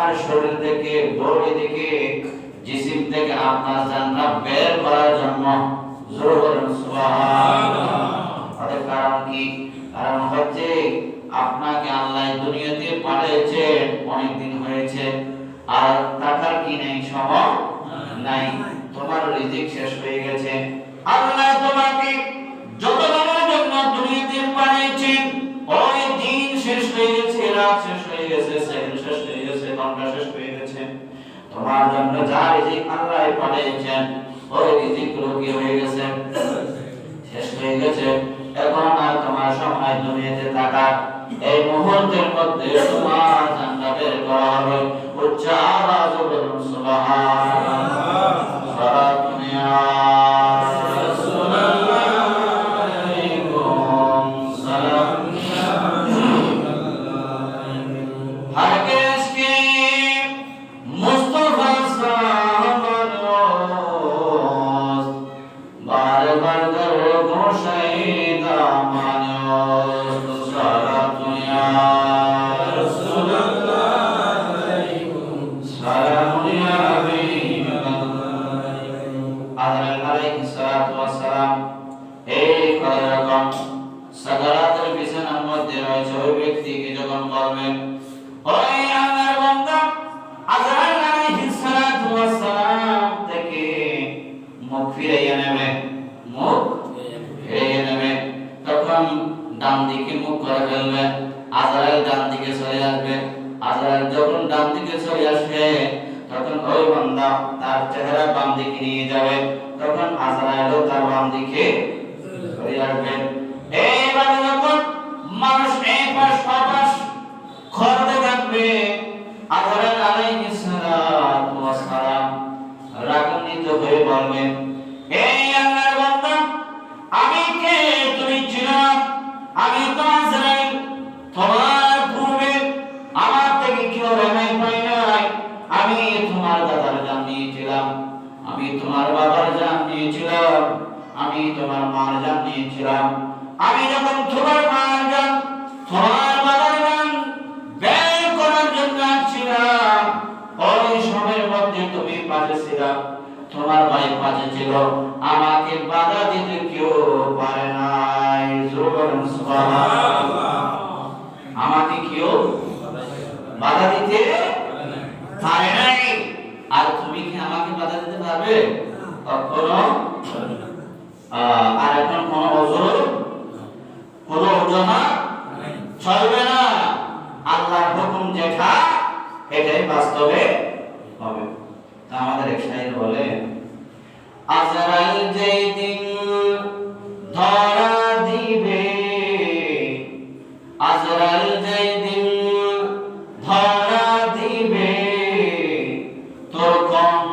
আপনার শরীর থেকে, বডি থেকে, জিসিম থেকে আপনার জানটা বের করার জন্য জোর বলেন সুবহানাল্লাহ। কারণ কি? কারণ হচ্ছে আপনাকে আল্লাহ দুনিয়াতে পাঠিয়েছেন অনেক দিন হয়েছে, আর টাকার কি নেই সময় নাই। তোমার রিজিক শেষ হয়ে গেছে। আল্লাহ তোমাকে যত দিনের জন্য দুনিয়াতে পাঠিয়েছেন, ওই দিন শেষ হয়ে গেছে, রাত শেষ হয়ে গেছে, সেকেন্ড শেষ হয়ে গেছে। তোমার জন্য যা রিজিক আল্লাহ পাঠিয়েছেন ওই রিজিক কি হয়ে গেছে? শেষ হয়ে গেছে। এখন আর তোমার সময় দুনিয়াতে থাকা এই মুহূর্তের মধ্যে তোমার জান্নাত বের করা হবে। উচ্চ আওয়াজ বলুন সুবহানাল্লাহ সারা দুনিয়া সাদারাতের বিছানার মধ্যে রয়েছে ওই ব্যক্তিকে যখন বলবেন ওই আমার বান্দা আজরাইল আলাইহিস সালাতু ওয়াস সালাম থেকে মুখ ফিরাইয়া নেবে। মুখ ফিরাইয়া নেবে। তখন ডান দিকে মুখ করে ফেলবে। আজরাইল ডান দিকে চলে আসবে। আজরাইল যখন ডান দিকে চলে আসবে, তখন ওই বান্দা তার চেহারা বাম দিকে নিয়ে যাবে। তখন আজরাইলও তার বাম দিকে চলে আসবে। আমি তোমার মার জান নিয়েছিলাম আমি যখন তোমার মার জান তোমার বাবার জান ব্যয় করার জন্য ওই সময়ের মধ্যে তুমি পাশে ছিলাম তোমার ভাই পাশে ছিল। আমাকে বাধা দিতে কেউ পারে নাই। আমাকে কেউ বাধা দিতে পারে নাই। আর তুমি কি আমাকে বাধা দিতে পারবে? কখনো আর এখন কোন ওজোর কোন অজুহাত চলবে এটাই বাস্তবে হবে। তা আমাদের এক শায়র বলে, আজরাইল যেই দিন ধরা দিবে, আজরাইল যেই দিন তোর কোন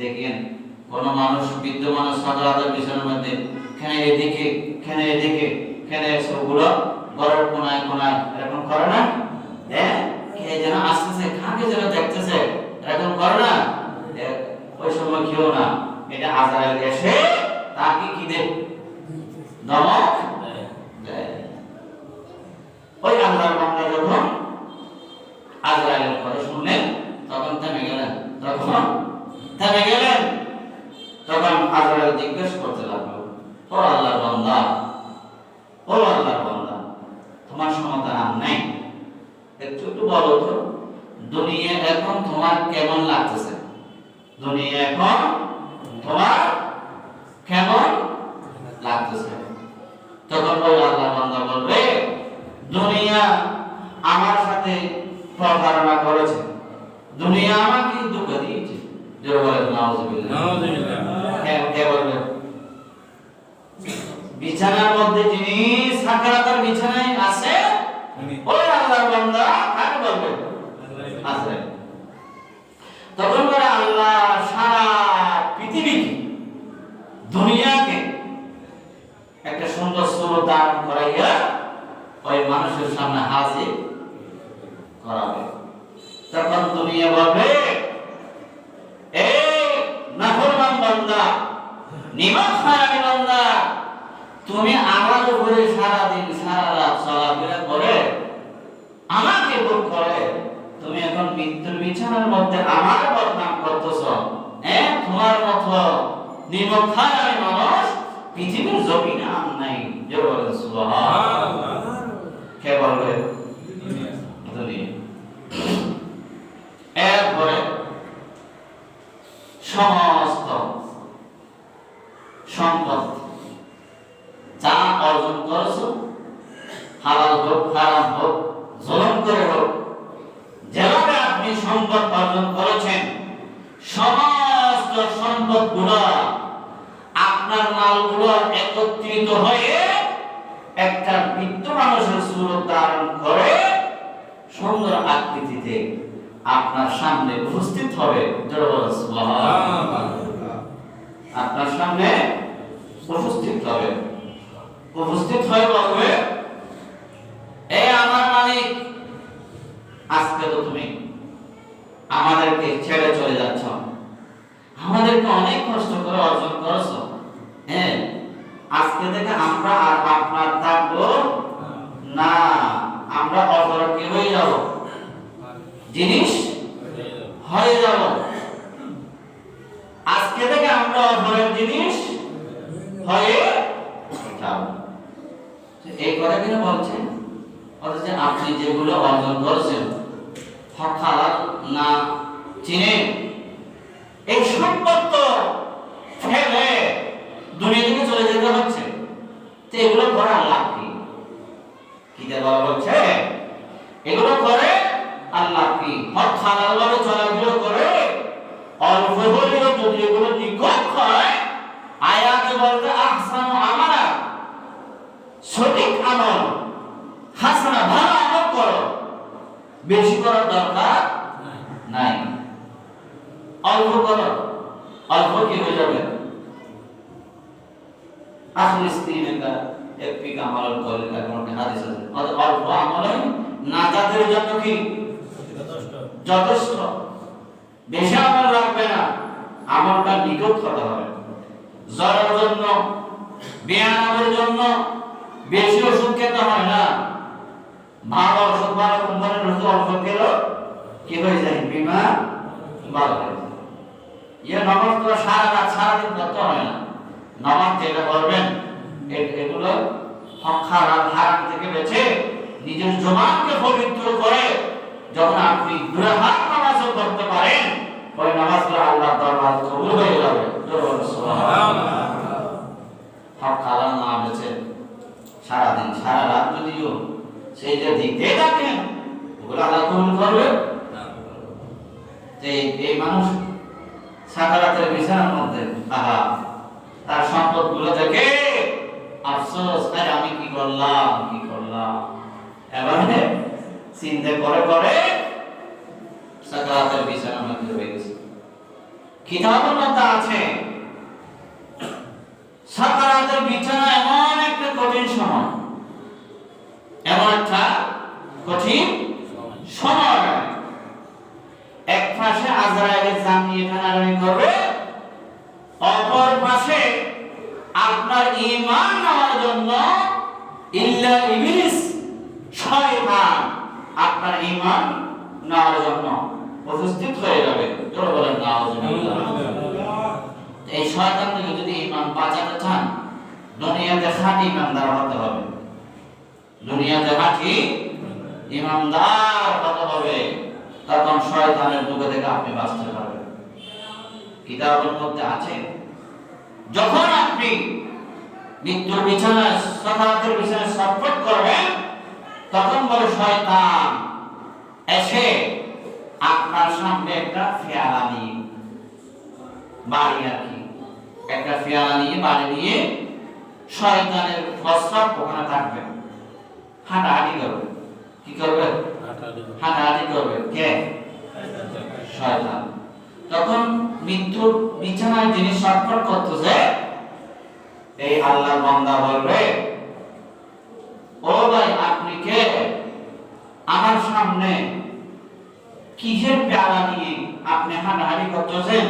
দেখেন, কোন মানুষ, বৃদ্ধ মানুষ সাধারণত বিছানার মধ্যে খেনে এদিকে খেনে এদিকে খেনে সবগুলো ঘরের কোনায় কোনায় এরকম করে না? হ্যাঁ? কে যেন আসতেছে, কাকে যেন দেখতেছে, এরকম করে না? ওই সময় কেউ না। এটা আজারাইল এসে তাকে কি দেব? ধমক দেয়। ওই আল্লাহর বান্দা যখন আজরাইলের কথা শুনলেন তখন থেমে গেলেন তখন থেমে গেলেন তখন আজরাইল জিজ্ঞেস করতে লাগল ও আল্লাহর বান্দা ও আল্লাহর বান্দা তোমার সমাধান আর নাই একটু একটু বলো তো দুনিয়া এখন তোমার কেমন লাগতেছে? দুনিয়া এখন তোমার কেমন লাগতেছে? তখন ওই আল্লাহ বান্দা বলবে দুনিয়া আমার সাথে প্রতারণা করেছে। দুনিয়া আমাকে ধোকা দিয়েছে। জোরে বলেন কে বলবে? বিছানার মধ্যে যিনি সাকারাতের বিছানায় আছে ওই আল্লাহর বান্দা কাকে বলবে? আছে তখন করে আল্লাহ, সারা পৃথিবীকে দুনিয়াকে একটা সুন্দর সুর দান করাইয়া ওই মানুষের সামনে হাজির করাবে। তখন দুনিয়া বলবে এই নাফরমান বান্দা নিমাত হারামি বান্দা, তুমি আমার উপরে সারা দিন সারা রাত চলাফেরা করে আমাকে ভোগ করে তুমি এখন মৃত্যুর বিছানার মধ্যে আমার বদনাম করতেছ হ্যাঁ তোমার মতো হারামি মানুষ, পৃথিবীর জমিনে নাই কে বলবে? এরপরে সমস্ত সম্পদ যা অর্জন করেছ, হালাল হোক, হারাম হোক, জলম করে হোক সম্পদ অর্জন করেছেন। সমস্ত সম্পদ আপনার মালগুলো একত্রিত হয়ে একটা মৃত্যু মানুষের সুরত ধারণ করে সুন্দর আকৃতিতে আপনার সামনে উপস্থিত হবে। আপনার সামনে উপস্থিত হবে। উপস্থিত হয়ে বলবে এই আমার মালিক আজকে তো তুমি আমাদেরকে ছেড়ে চলে যাচ্ছ আমাদেরকে অনেক কষ্ট করে অর্জন করেছ হ্যাঁ আজকে থেকে আমরা আর আপনার থাকব না আমরা অপরাধী হয়ে যাব জিনিস হয়ে যাব আজকে থেকে আমরা অপরের জিনিস হয়ে যাব এই কথা কিনা বলছেন? অথচ আপনি যেগুলো অর্জন করেছেন হালাল না চিনে, এই সম্পদ ফেলে দুনিয়া থেকে চলে যেতে হচ্ছে। তো এগুলো করার লাভ কি? এগুলো করে আল্লাহ কি? হক হালাল ভাবে করে অল্প হলেও যদি এগুলো নিকট হয়, আয়াত বলতে আমল হাসানা ভালো আমল করো। বেশি করার দরকার নাই। অল্প করো। অল্প কি হয়ে যাবে? আসল স্ত্রীটা একটি আমল করে এখন হাদিস আছে। অল্প আমলে নাজাতের জন্য কি? যথেষ্ট। বেশি আমল রাখবে না। আমলটা নিকট হতে হবে। জ্বরের জন্য ব্যায়ামের জন্য বেশি ওষুধ খেতে হয় না। ভালো ওষুধ ভালো কোম্পানির ওষুধ অল্প খেলেও কি হয়ে যায়? বিমা ভালো হয়ে যায়। ইয়ে নামাজ সারা রাত, সারাদিন করতে হয় না। নামাজ যেটা করবেন এগুলো হক হারাম থেকে বেঁচে নিজের জমানকে পবিত্র করে যখন আপনি দুরাহাত নামাজও করতে পারেন, ওই নামাজগুলো আল্লাহ দরবার কবুল হয়ে যাবে। হক হারাম না বেঁচে সারাদিন, সারা রাত যদিও সেই যে দিতে থাকেন ওগুলো আল্লাহ কবুল করবে। এই মানুষ সাকারাতের বিছানার মধ্যে, আহা, তার সম্পদগুলো দেখে আফসোস, আরে আমি কি করলাম কি করলাম। এবারে চিন্তা করে করে সাকারাতের বিছানার মধ্যে হয়ে গেছে। কিতাবের মধ্যে আছে সাকারাতের বিছানা এমন একটা কঠিন সময় এমন একটা কঠিন সময় এক পাশে আজরাইলের জান নিয়ে টানাটানি করবে অপর পাশে আপনার ঈমান নেওয়ার জন্য ইল্লা ইবলিস শয়তান ঈমান নেওয়ার জন্য উপস্থিত হয়ে যাবে বলেন এই শয়তান থেকে যদি ঈমান বাঁচাতে চান দুনিয়াতে খাঁটি ইমানদার হতে হবে। দুনিয়াতে খাঁটি ইমানদার হতে হবে। তখন শয়তানের দুঃখ থেকে আপনি বাঁচতে পারবেন। কিতাবের মধ্যে আছে যখন আপনি মৃত্যুর বিছানায় সকালের বিছানায় সটফট করবেন তখন বলে শয়তান এসে আপনার সামনে একটা ফেয়ারা নিয়ে বাড়ি আর কি। একটা পেয়ালা নিয়ে বাড়ি নিয়ে শয়তানের প্রস্তাব ওখানে থাকবে। হাঁটাহাঁটি করবে। কি করবে? হাঁটাহাঁটি করবে। কে? শয়তান। তখন মৃত্যুর বিছানায় যিনি ছটফট করতেছে এই আল্লাহর বান্দা বলবে ও ভাই আপনি কে? আমার সামনে কিসের পেয়ালা নিয়ে আপনি হাঁটাহাঁটি করতেছেন?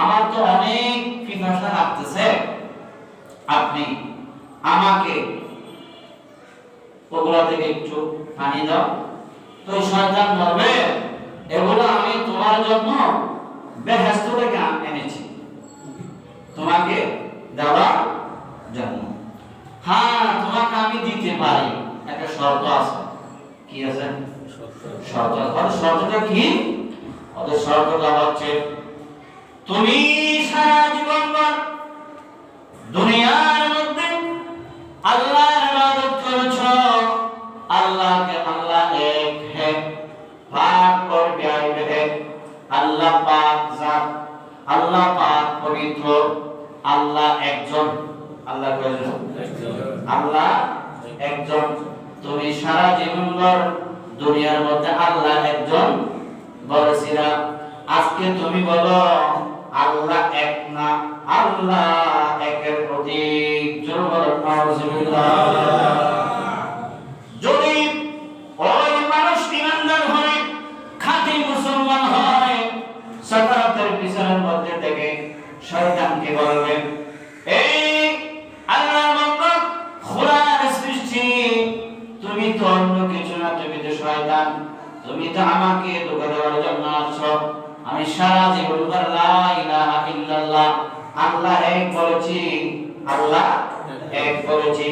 আমার তো অনেক পিপাসা লাগতেছে। আপনি আমাকে ওগুলা থেকে একটু পানি দাও। তো শয়তান বলবে এগুলো আমি তোমার জন্য বেহেস্ত থেকে এনেছি। তোমাকে দেওয়ার জন্য হ্যাঁ তোমাকে আমি দিতে পারি। একটা শর্ত আছে। কি আছে? সর্দার শর্তটা কি? ওদের শর্তটা হচ্ছে। তুমি সারা জীবন দুনিয়ার মধ্যে আল্লাহর ইবাদত করছ আল্লাহকে আল্লাহ এক হে পাক কর প্যার হে। আল্লাহ পাক জাত আল্লাহ পাক পবিত্র আল্লাহ একজন। আল্লাহ কয়জন? আল্লাহ একজন। তুমি সারা জীবন ভর দুনিয়ার মধ্যে আল্লাহ একজন বলেছিলা আজকে তুমি বলো, আল্লাহ এক না আল্লাহ একের প্রতীক জোর যদি ওই মানুষ ইমানদার হয়, খাঁটি মুসলমান হয়, সাকারাতের পিছনের মধ্যে থেকে শয়তানকে বলবে তুমি তো আমাকে ধোকা দেওয়ার জন্য আছো আমি সারা জীবন লা ইলাহা ইল্লাল্লাহ আল্লাহ এক বলেছি আল্লাহ এক বলেছি।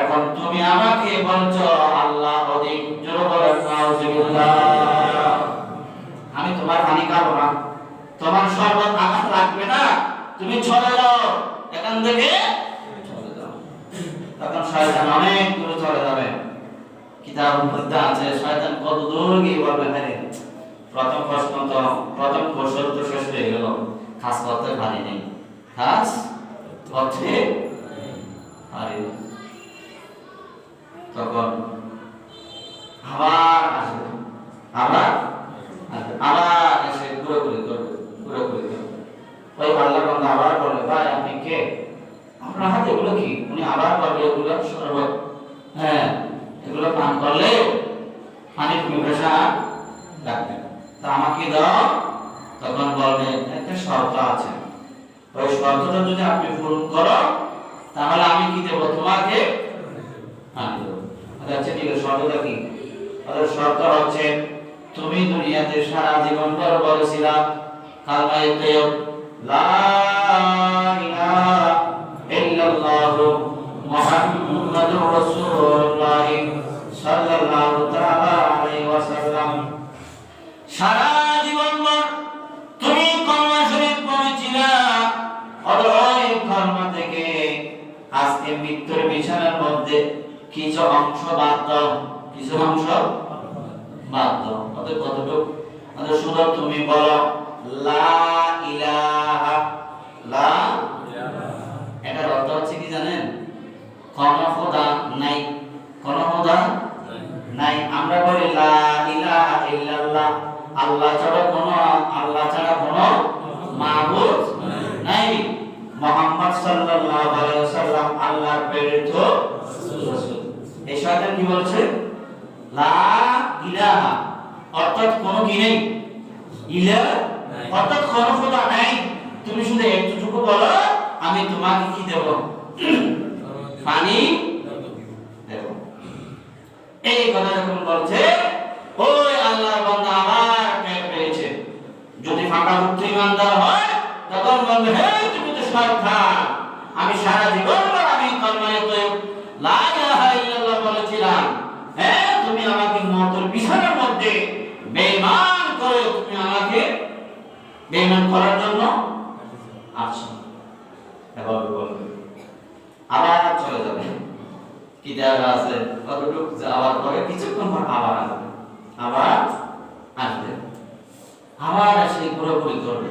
এখন তুমি আমাকে বলছো আল্লাহ অধিক জোর বলে নাউজুবিল্লাহ। আমি তোমার পানি খাব না। তোমার শরবত আমার লাগবে না। তুমি চলে যাও। এখান থেকে তখন শয়তান অনেক দূরে চলে যাবে। কিতাব মধ্যে আছে, শয়তান কত দূর গিয়ে বলবে প্রথম প্রশ্ন তো, প্রথম কৌশল তো শেষ হয়ে গেল। খাস করতে পারি নেই খাস করতে পারি তখন আবার আসবে, আবার আবার এসে ঘুরে করবে ঘুরে করবে ওই আল্লাহ বান্দা আবার বলে ভাই আপনি কে আপনার হাতে এগুলো কি উনি আবার বলবে এগুলো শরবত হ্যাঁ এগুলো পান করলে পানির পিপাসা লাগবে তা আমাকে দাও তখন বলবে একটা শর্ত আছে ওই শর্তটা যদি আপনি পূরণ করো তাহলে আমি কি দেবো তোমাকে পানি দেবো আচ্ছা ঠিক আছে শর্তটা কি ওদের শর্ত হচ্ছে তুমি দুনিয়াতে সারা জীবন ভর বলেছিলাম কালমায়ে তৈয়ব লা ইলাহা ইল্লাল্লাহ মুহাম্মাদুর রাসূলুল্লাহ সাল্লাল্লাহু তাআলা আলাইহি ওয়াসাল্লাম। সারা জীবন তুমি কলমা শরীফ পড়েছিলা। অদয় কলমা থেকে আজকে মৃত্যুর বিছানার মধ্যে কিছু অংশ বাদ দাও। কিছু অংশ দাও ওদের কতটুকু? ওদের শুধু তুমি বলো, লা ইলাহা, লা এটার অর্থ হচ্ছে কি জানেন? কোন খোদা নাই। কোন খোদা নাই। আমরা বলি, লা ইলাহা ইল্লাল্লাহ। আল্লাহ ছাড়া কোন, আল্লাহ ছাড়া কোন মাবুদ নাই। মুহাম্মদ সাল্লাল্লাহু আলাইহি ওয়াসাল্লাম আল্লাহর প্রেরিত। রাসূল এই শয়তান কি বলছে? লা ইলাহা অর্থাৎ কোনো কি নেই? ইলা অর্থাৎ কোনো খোদা নাই। তুমি শুধু একটুটুকু বলো আমি তোমাকে কি দেব? পানি দেব। এই কথা যখন বলছে ওই আল্লাহর বান্দা টের পেয়েছে। যদি ফাঁকা মুক্ত ইমানদার হয় তখন বলবে হে তুমি তো আমি সারা জীবন আমি লা ইলাহা ইল্লাল্লাহ বলেছিলাম হ্যাঁ তুমি আমাকে বিছানার মধ্যে বেঈমান করে তুমি আমাকে বেঈমান করার জন্য আচ্ছা এভাবে বলবে আবার চলে যাবে। কি দেখা আছে? কতটুকু? যাওয়ার পরে কিছুক্ষণ পর আবার আসবে। আবার আসবে। আবার এসে ঘোরাঘুরি করবে